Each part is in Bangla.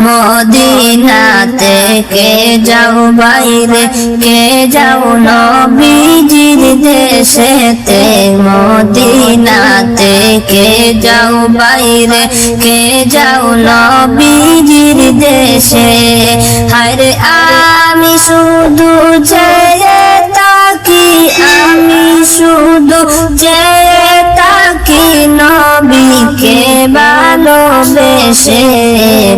মদিনা কে যাও বাইরে, কে যাও নবীজির দেশেতে? মদিনা কে যাও বাইরে, কে যাও নবীজির দেশে? হায় আমি শুধু চেয়ে তাকি আমি শুধু চেয়ে তাকি নবীকে ভালোবেসে।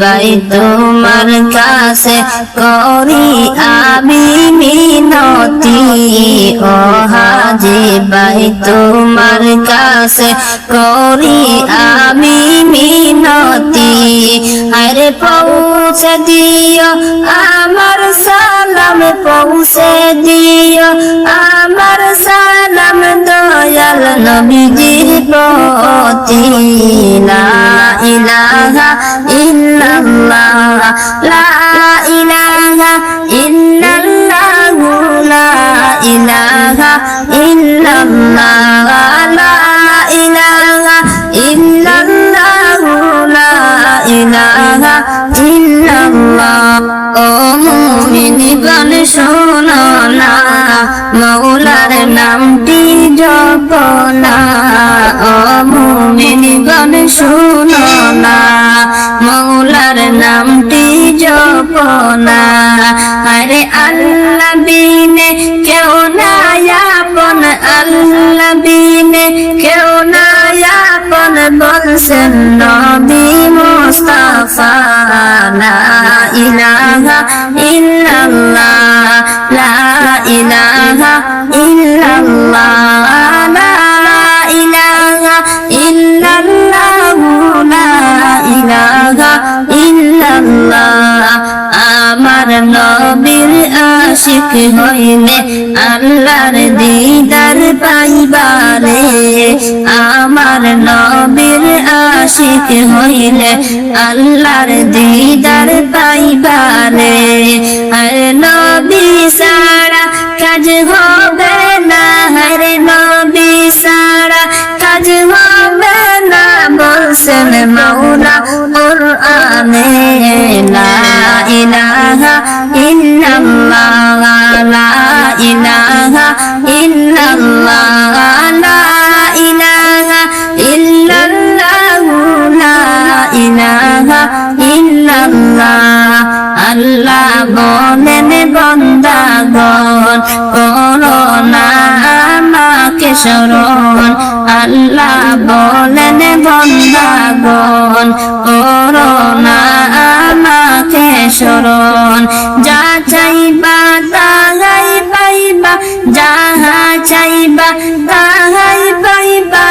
ভাই, তোমার কাছে করি আমি মিনতি। ও হাজি ভাই, তোমার কাছে করি আমি মিনতি। আরে পৌঁছে দিও আমার সালাম পৌঁছে দিও। আমার সালাম দয়াল নবীজির প্রতি। লা ইলাহা ইল্লাল্লাহ। লা ইলাহা ইল্লাল্লাহ লা ইলাহা ইল্লাল্লাহ। মৌলার নামটি জপ না ও গান না। মৌলার নামটি জপ না আরে আল্লাহ বিনে কেউ নাই আপন। আল্লাহ বিনে কেউ নাই আপন। বলছেন নবী মুস্তাফা, লা ইলাহা ইল্লাল্লাহ। আশিক হইলে আল্লাহর দিদার পাইবারে। আমার নবীর আশিক হইলে আল্লাহর দিদার পাইবারে। আর নবী সারা কাজ হবে না। হরে নবী সারা কাজ হবে না। বলছেন মাওলা কোরআনে, লা ইলাহা বন্দাগণ করোনা আমাকে স্মরণ আল্লাহ বলেন বন্দাগণ করোনা আমাকে স্মরণ যা চাইবা তাহাই পাইবা, যাহা চাইবা তাহাই পাইবা,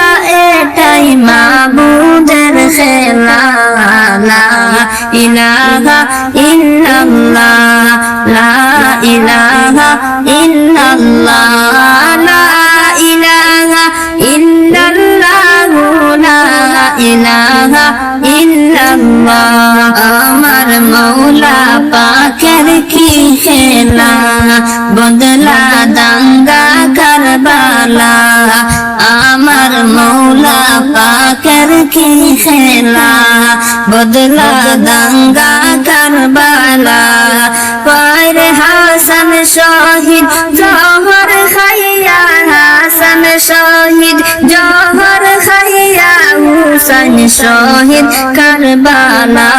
এটাই মাবুদের খেলা ইলাহা ইল্লাল্লাহ লা ইলাহা ইল্লাল্লাহ লা ইলাহা ইল্লাল্লাহ আমার মৌলা পাকের কি খেলা বদলা দাঙ্গা কারবালা আমার মৌলা পাকের কি খেলা বদলা দাঙ্গা কারবালা হাসান শহীদ জহর খাইয়া হাসান শহীদ জহর খাইয়া হুসাইন শহীদ কারবালা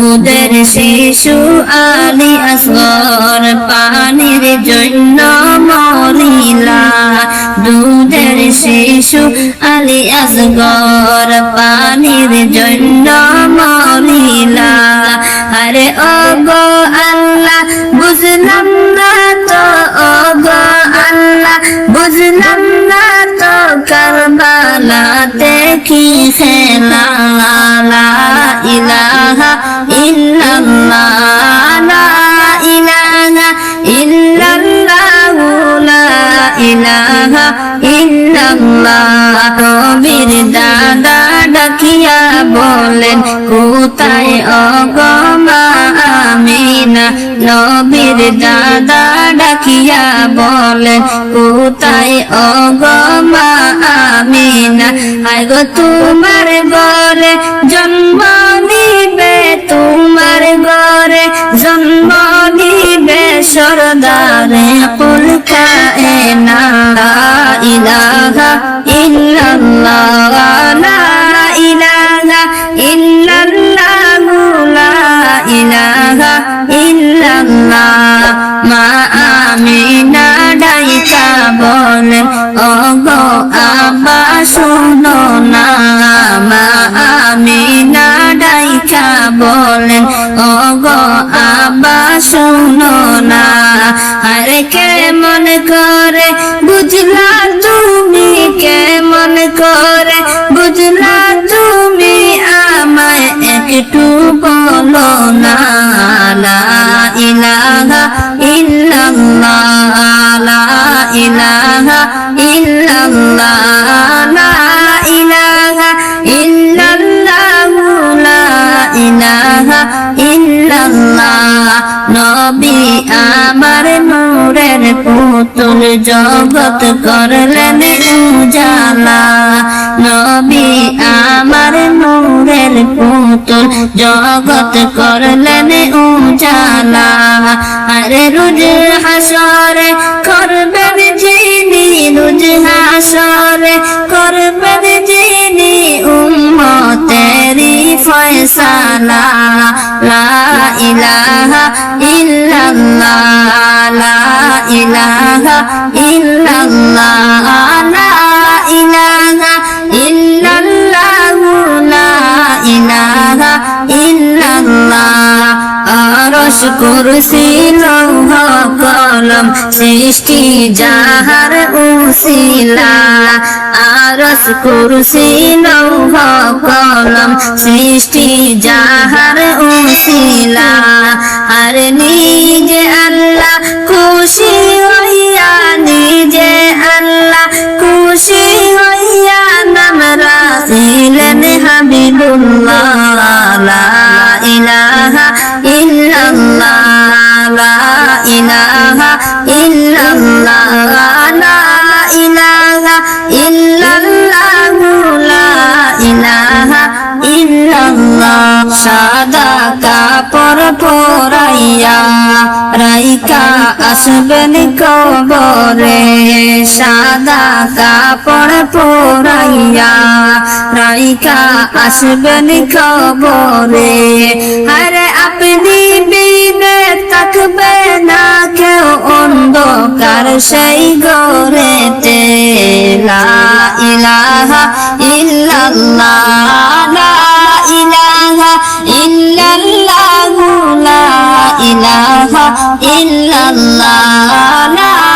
দুধের শিশু আলী আসগর পানির জন্য মরিলা দুধের শিশু আলী আসগর পানির জন্য মরিলা আরে ও গো আল্লাহ, বুঝলাম না তো ও গো আল্লাহ, বুঝলাম না তো কারবালাতে কি খেলা? ইলাহা ইল্লাল্লাহ লা ইলাহা ইল্লাল্লাহ লা ইলাহা ইল্লাল্লাহ নবীর দাদা ডাকিয়া বলেন কোথায় অগমা আমিনা নবীর দাদা ডাকিয়া বলেন কোথায় অগমা আমিনা আয় গো তোমার ঘরে জন্ম ঘরে জন্ম নিবে সরদারে পুলকা এ না ইলাহা ইল্লাল্লাহ। করে বুঝলা তুমি কেমন করে বুঝলা তুমি আমায় একটু নবী আমার নূরের পুতুল জগৎ করলেন উজালা। নবী আমার নূরের পুতুল জগৎ করলেন উজালা। আরে রুজ হাসরে করবেন যিনি, রুজ হাসরে করবেন যিনি উম্মতেরি ফয়সালা। লা ইলাহা ইল্লাল্লাহ লা ইলাহা ইল্লাল্লাহ লা ইলাহা ইল্লাল্লাহ লা ইলাহা ইল্লাল্লাহ। আরশ কুরসি সৃষ্টি যাহার উসিলা আরশ কুরসি লৌহ কলম সৃষ্টি যাহার উসিলা, আর নিজে আল্লাহ খুশি হইয়া, নিজে আল্লাহ খুশি হইয়া নাম রাখিলেন হাবিবুল্লাহ সাদা কাপড় পরাইয়া রাইকা আসবেন কবরে। সাদা কাপড় পরাইয়া রাইকা আসবেন কবরে। আরে আপনি বিনে থাকবে না কেউ, অন্ধকার সেই গরেতে ইলাহা ইল্লাল্লাহ ইলাহা ইল্লাল্লাহ